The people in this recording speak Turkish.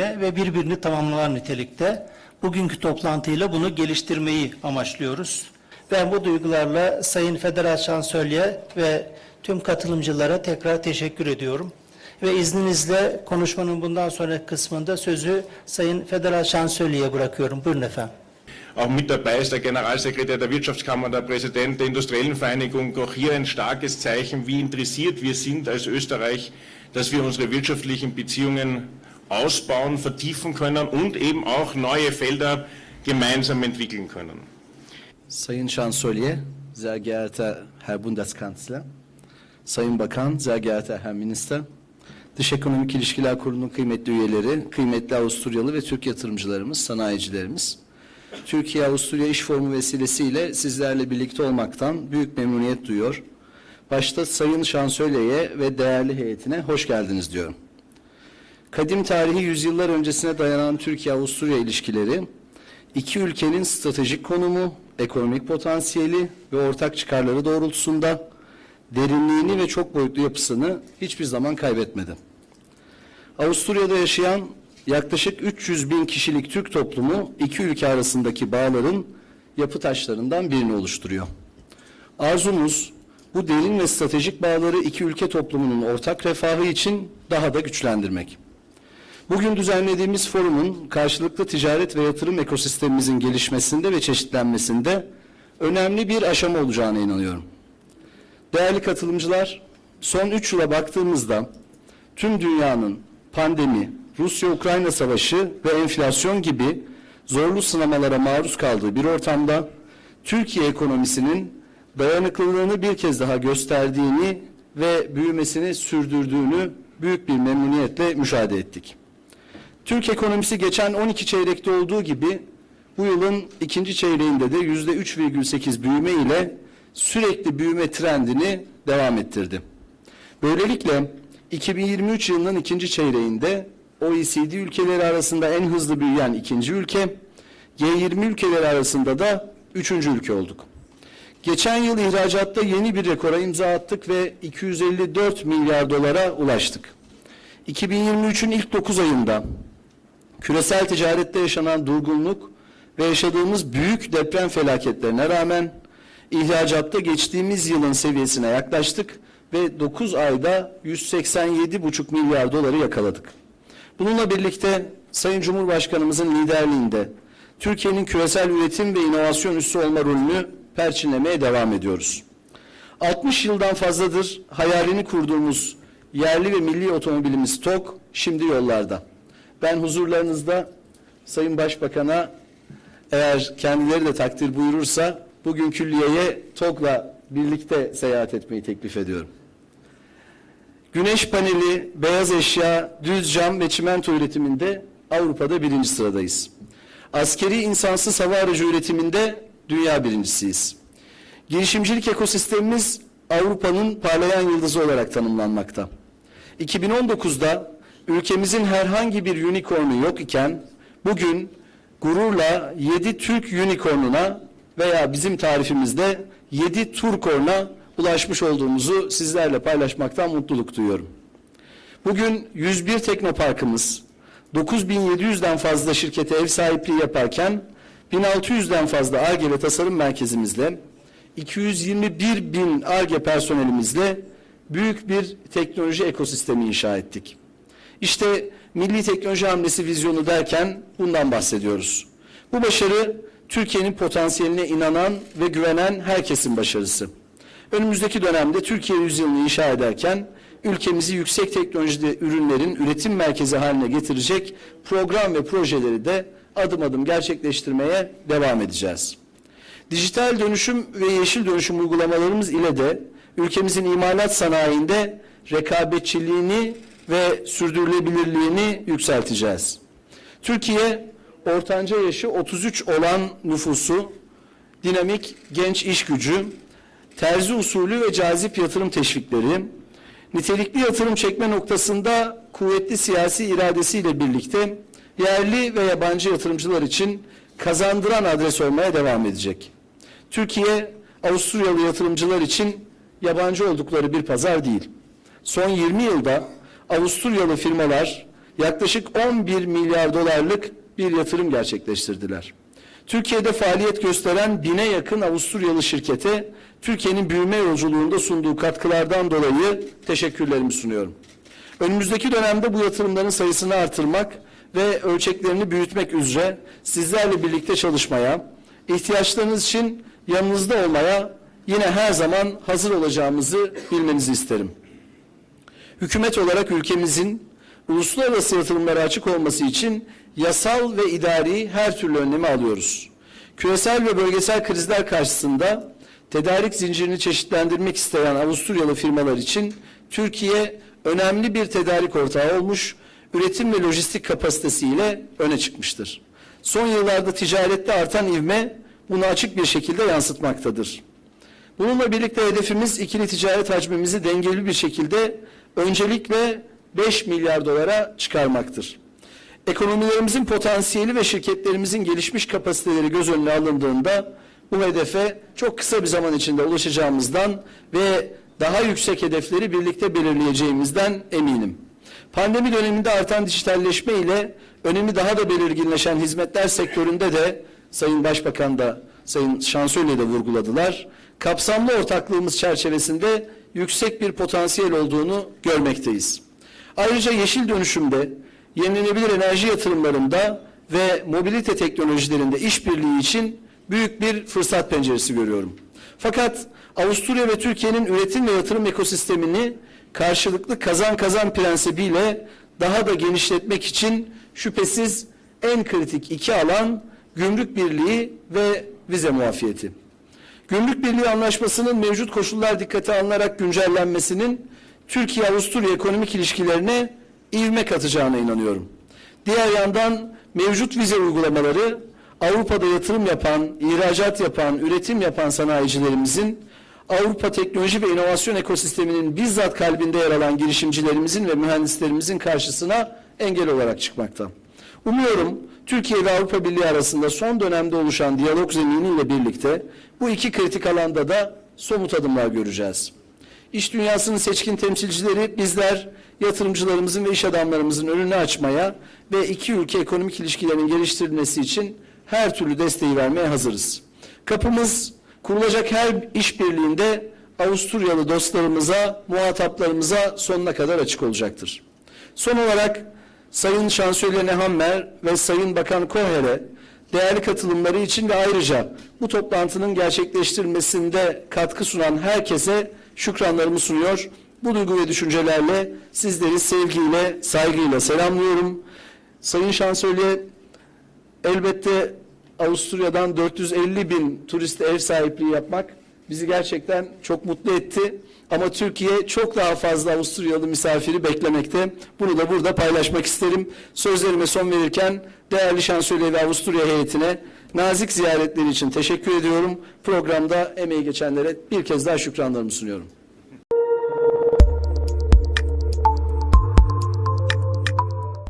niteliğinde ve birbirini tamamlar nitelikte. Bugünkü toplantıyla bunu geliştirmeyi amaçlıyoruz. Ben bu duygularla Sayın Federal Şansölye ve tüm katılımcılara tekrar teşekkür ediyorum. Ve izninizle konuşmanın bundan sonraki kısmında sözü Sayın Federal Şansölye'ye bırakıyorum. Buyurun efendim. Auch mit dabei ist der Generalsekretär der Wirtschaftskammer, der Präsident der Industriellen Vereinigung. Auch hier ein starkes Zeichen, wie interessiert wir sind als Österreich, dass wir unsere wirtschaftlichen Beziehungen ausbauen, vertiefen können und eben auch neue Felder gemeinsam entwickeln können. Sayın Şansölye, sehr geehrter Herr Bundeskanzler, Sayın Bakan, sehr geehrter Herr Minister, Dış Ekonomik İlişkiler Kurulu'nun kıymetli üyeleri, kıymetli Avusturyalı ve Türk yatırımcılarımız, sanayicilerimiz, Türkiye-Avusturya İş Forumu vesilesiyle sizlerle birlikte olmaktan büyük memnuniyet duyuyor. Başta Sayın Şansölye'ye ve değerli heyetine hoş geldiniz diyorum. Kadim tarihi yüzyıllar öncesine dayanan Türkiye-Avusturya ilişkileri, iki ülkenin stratejik konumu, ekonomik potansiyeli ve ortak çıkarları doğrultusunda derinliğini ve çok boyutlu yapısını hiçbir zaman kaybetmedi. Avusturya'da yaşayan yaklaşık 300 bin kişilik Türk toplumu iki ülke arasındaki bağların yapı taşlarından birini oluşturuyor. Arzumuz bu derin ve stratejik bağları iki ülke toplumunun ortak refahı için daha da güçlendirmek. Bugün düzenlediğimiz forumun karşılıklı ticaret ve yatırım ekosistemimizin gelişmesinde ve çeşitlenmesinde önemli bir aşama olacağına inanıyorum. Değerli katılımcılar, son üç yıla baktığımızda tüm dünyanın pandemi, Rusya-Ukrayna savaşı ve enflasyon gibi zorlu sınamalara maruz kaldığı bir ortamda Türkiye ekonomisinin dayanıklılığını bir kez daha gösterdiğini ve büyümesini sürdürdüğünü büyük bir memnuniyetle müşahede ettik. Türk ekonomisi geçen 12 çeyrekte olduğu gibi bu yılın ikinci çeyreğinde de yüzde 3,8 büyüme ile sürekli büyüme trendini devam ettirdi. Böylelikle 2023 yılının ikinci çeyreğinde OECD ülkeleri arasında en hızlı büyüyen ikinci ülke, G20 ülkeleri arasında da üçüncü ülke olduk. Geçen yıl ihracatta yeni bir rekora imza attık ve 254 milyar dolara ulaştık. 2023'ün ilk 9 ayında küresel ticarette yaşanan durgunluk ve yaşadığımız büyük deprem felaketlerine rağmen ihracatta geçtiğimiz yılın seviyesine yaklaştık ve 9 ayda 187,5 milyar doları yakaladık. Bununla birlikte Sayın Cumhurbaşkanımızın liderliğinde Türkiye'nin küresel üretim ve inovasyon üssü olma rolünü perçinlemeye devam ediyoruz. 60 yıldan fazladır hayalini kurduğumuz yerli ve milli otomobilimiz TOK şimdi yollarda. Ben huzurlarınızda Sayın Başbakan'a eğer kendileri de takdir buyurursa bugün külliyeye TOK'la birlikte seyahat etmeyi teklif ediyorum. Güneş paneli, beyaz eşya, düz cam ve çimento üretiminde Avrupa'da birinci sıradayız. Askeri insansız hava aracı üretiminde dünya birincisiyiz. Girişimcilik ekosistemimiz Avrupa'nın parlayan yıldızı olarak tanımlanmakta. 2019'da ülkemizin herhangi bir unicornu yok iken bugün gururla 7 Türk unicornuna veya bizim tarifimizde 7 Turkorn'a ulaşmış olduğumuzu sizlerle paylaşmaktan mutluluk duyuyorum. Bugün 101 teknoparkımız, 9700'den fazla şirkete ev sahipliği yaparken 1600'den fazla ARGE ve tasarım merkezimizle 221 bin ARGE personelimizle büyük bir teknoloji ekosistemi inşa ettik. İşte milli teknoloji hamlesi vizyonu derken bundan bahsediyoruz. Bu başarı Türkiye'nin potansiyeline inanan ve güvenen herkesin başarısı. Önümüzdeki dönemde Türkiye yüzyılını inşa ederken ülkemizi yüksek teknolojide ürünlerin üretim merkezi haline getirecek program ve projeleri de adım adım gerçekleştirmeye devam edeceğiz. Dijital dönüşüm ve yeşil dönüşüm uygulamalarımız ile de ülkemizin imalat sanayinde rekabetçiliğini ve sürdürülebilirliğini yükselteceğiz. Türkiye ortanca yaşı 33 olan nüfusu, dinamik genç iş gücü, terzi usulü ve cazip yatırım teşvikleri, nitelikli yatırım çekme noktasında kuvvetli siyasi iradesiyle birlikte yerli ve yabancı yatırımcılar için kazandıran adres olmaya devam edecek. Türkiye, Avusturyalı yatırımcılar için yabancı oldukları bir pazar değil. Son 20 yılda Avusturyalı firmalar yaklaşık 11 milyar dolarlık bir yatırım gerçekleştirdiler. Türkiye'de faaliyet gösteren bine yakın Avusturyalı şirkete Türkiye'nin büyüme yolculuğunda sunduğu katkılardan dolayı teşekkürlerimi sunuyorum. Önümüzdeki dönemde bu yatırımların sayısını artırmak ve ölçeklerini büyütmek üzere sizlerle birlikte çalışmaya, ihtiyaçlarınız için yanınızda olmaya yine her zaman hazır olacağımızı bilmenizi isterim. Hükümet olarak ülkemizin uluslararası yatırımlara açık olması için yasal ve idari her türlü önlemi alıyoruz. Küresel ve bölgesel krizler karşısında tedarik zincirini çeşitlendirmek isteyen Avusturyalı firmalar için Türkiye önemli bir tedarik ortağı olmuş, üretim ve lojistik kapasitesiyle öne çıkmıştır. Son yıllarda ticarette artan ivme bunu açık bir şekilde yansıtmaktadır. Bununla birlikte hedefimiz ikili ticaret hacmimizi dengeli bir şekilde öncelikle 5 milyar dolara çıkarmaktır. Ekonomilerimizin potansiyeli ve şirketlerimizin gelişmiş kapasiteleri göz önüne alındığında bu hedefe çok kısa bir zaman içinde ulaşacağımızdan ve daha yüksek hedefleri birlikte belirleyeceğimizden eminim. Pandemi döneminde artan dijitalleşme ile önemi daha da belirginleşen hizmetler sektöründe de Sayın Başbakan da Sayın Şansölye de vurguladılar. Kapsamlı ortaklığımız çerçevesinde yüksek bir potansiyel olduğunu görmekteyiz. Ayrıca yeşil dönüşümde, yenilenebilir enerji yatırımlarında ve mobilite teknolojilerinde işbirliği için büyük bir fırsat penceresi görüyorum. Fakat Avusturya ve Türkiye'nin üretim ve yatırım ekosistemini karşılıklı kazan kazan prensibiyle daha da genişletmek için şüphesiz en kritik iki alan gümrük birliği ve vize muafiyeti. Gümrük Birliği Anlaşması'nın mevcut koşullar dikkate alınarak güncellenmesinin Türkiye-Avusturya ekonomik ilişkilerine ivme katacağına inanıyorum. Diğer yandan mevcut vize uygulamaları Avrupa'da yatırım yapan, ihracat yapan, üretim yapan sanayicilerimizin Avrupa teknoloji ve inovasyon ekosisteminin bizzat kalbinde yer alan girişimcilerimizin ve mühendislerimizin karşısına engel olarak çıkmakta. Umuyorum Türkiye ve Avrupa Birliği arasında son dönemde oluşan diyalog zeminiyle birlikte bu iki kritik alanda da somut adımlar göreceğiz. İş dünyasının seçkin temsilcileri bizler yatırımcılarımızın ve iş adamlarımızın önünü açmaya ve iki ülke ekonomik ilişkilerinin geliştirilmesi için her türlü desteği vermeye hazırız. Kapımız kurulacak her işbirliğinde Avusturyalı dostlarımıza, muhataplarımıza sonuna kadar açık olacaktır. Son olarak Sayın Şansölye Nehammer ve Sayın Bakan Koher'e değerli katılımları için ve ayrıca bu toplantının gerçekleştirilmesinde katkı sunan herkese şükranlarımı sunuyor. Bu duygu ve düşüncelerle sizleri sevgiyle, saygıyla selamlıyorum. Sayın Şansölye elbette Avusturya'dan 450 bin turiste ev sahipliği yapmak bizi gerçekten çok mutlu etti. Ama Türkiye çok daha fazla Avusturyalı misafiri beklemekte. Bunu da burada paylaşmak isterim. Sözlerime son verirken değerli şansölye ve Avusturya heyetine nazik ziyaretleri için teşekkür ediyorum. Programda emeği geçenlere bir kez daha şükranlarımı sunuyorum.